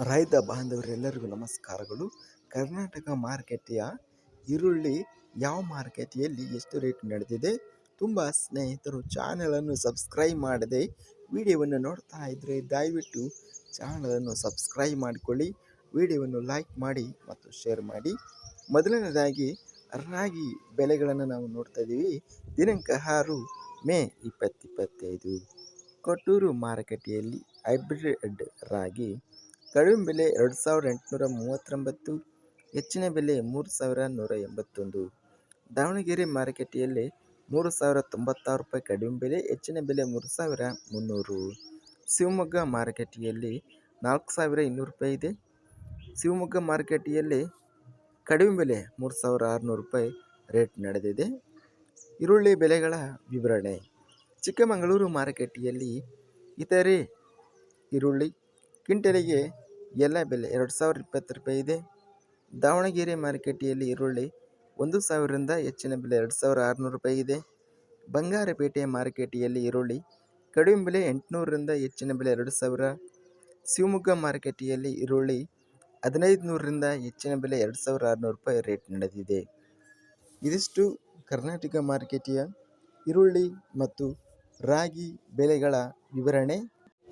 ರೈತ ಬಾಂಧವರೆಲ್ಲರಿಗೂ ನಮಸ್ಕಾರಗಳು. ಕರ್ನಾಟಕ ಮಾರುಕಟ್ಟೆಯ ಈರುಳ್ಳಿ ಯಾವ ಮಾರುಕಟ್ಟೆಯಲ್ಲಿ ಎಷ್ಟು ರೇಟ್ ನಡೆದಿದೆ ತುಂಬ ಸ್ನೇಹಿತರು ಚಾನಲನ್ನು ಸಬ್ಸ್ಕ್ರೈಬ್ ಮಾಡದೆ ವಿಡಿಯೋವನ್ನು ನೋಡ್ತಾ ಇದ್ದರೆ ದಯವಿಟ್ಟು ಚಾನಲನ್ನು ಸಬ್ಸ್ಕ್ರೈಬ್ ಮಾಡಿಕೊಳ್ಳಿ, ವಿಡಿಯೋವನ್ನು ಲೈಕ್ ಮಾಡಿ ಮತ್ತು ಶೇರ್ ಮಾಡಿ. ಮೊದಲನೇದಾಗಿ, ರಾಗಿ ಬೆಲೆಗಳನ್ನು ನಾವು ನೋಡ್ತಾ ಇದ್ದೀವಿ. ದಿನಾಂಕ ಆರು ಮೇ ಇಪ್ಪತ್ತಿಪ್ಪತ್ತೈದು ಕೊಟ್ಟೂರು ಮಾರುಕಟ್ಟೆಯಲ್ಲಿ ಹೈಬ್ರಿಡ್ ರಾಗಿ ಕಡಿಮೆ ಬೆಲೆ ಎರಡು ಸಾವಿರದ ಎಂಟುನೂರ ಮೂವತ್ತೊಂಬತ್ತು, ಹೆಚ್ಚಿನ ಬೆಲೆ ಮೂರು ಸಾವಿರ ನೂರ ಎಂಬತ್ತೊಂದು. ದಾವಣಗೆರೆ ಮಾರುಕಟ್ಟೆಯಲ್ಲಿ ಮೂರು ಸಾವಿರ ತೊಂಬತ್ತಾರು ರೂಪಾಯಿ ಕಡಿಮೆ ಬೆಲೆ, ಹೆಚ್ಚಿನ ಬೆಲೆ ಮೂರು ಸಾವಿರ ಮುನ್ನೂರು. ಶಿವಮೊಗ್ಗ ಮಾರುಕಟ್ಟೆಯಲ್ಲಿ ನಾಲ್ಕು ಸಾವಿರ ಇನ್ನೂರು ರೂಪಾಯಿ ಇದೆ. ಶಿವಮೊಗ್ಗ ಮಾರುಕಟ್ಟೆಯಲ್ಲಿ ಕಡಿಮೆ ಬೆಲೆ ಮೂರು ಸಾವಿರ ಆರುನೂರು ರೂಪಾಯಿ ರೇಟ್ ನಡೆದಿದೆ. ಈರುಳ್ಳಿ ಬೆಲೆಗಳ ವಿವರಣೆ. ಚಿಕ್ಕಮಗಳೂರು ಮಾರುಕಟ್ಟೆಯಲ್ಲಿ ಇತರೆ ಈರುಳ್ಳಿ, ಕ್ವಿಂಟಲಿಗೆ ಎಲ್ಲ ಬೆಲೆ ಎರಡು ಸಾವಿರದ ಇಪ್ಪತ್ತು ರೂಪಾಯಿ ಇದೆ. ದಾವಣಗೆರೆ ಮಾರುಕಟ್ಟೆಯಲ್ಲಿ ಈರುಳ್ಳಿ ಒಂದು ಸಾವಿರದಿಂದ ಹೆಚ್ಚಿನ ಬೆಲೆ ಎರಡು ಸಾವಿರ ಆರುನೂರು ರೂಪಾಯಿ ಇದೆ. ಬಂಗಾರಪೇಟೆ ಮಾರುಕಟ್ಟೆಯಲ್ಲಿ ಈರುಳ್ಳಿ ಕಡಿಮೆ ಬೆಲೆ ಎಂಟುನೂರರಿಂದ ಹೆಚ್ಚಿನ ಬೆಲೆ ಎರಡು ಸಾವಿರ. ಶಿವಮೊಗ್ಗ ಮಾರುಕಟ್ಟೆಯಲ್ಲಿ ಈರುಳ್ಳಿ ಹದಿನೈದು ನೂರರಿಂದ ಹೆಚ್ಚಿನ ಬೆಲೆ ಎರಡು ಸಾವಿರ ಆರುನೂರು ರೂಪಾಯಿ ರೇಟ್ ನಡೆದಿದೆ. ಇದಿಷ್ಟು ಕರ್ನಾಟಕ ಮಾರುಕಟ್ಟೆಯ ಈರುಳ್ಳಿ ಮತ್ತು ರಾಗಿ ಬೆಲೆಗಳ ವಿವರಣೆ.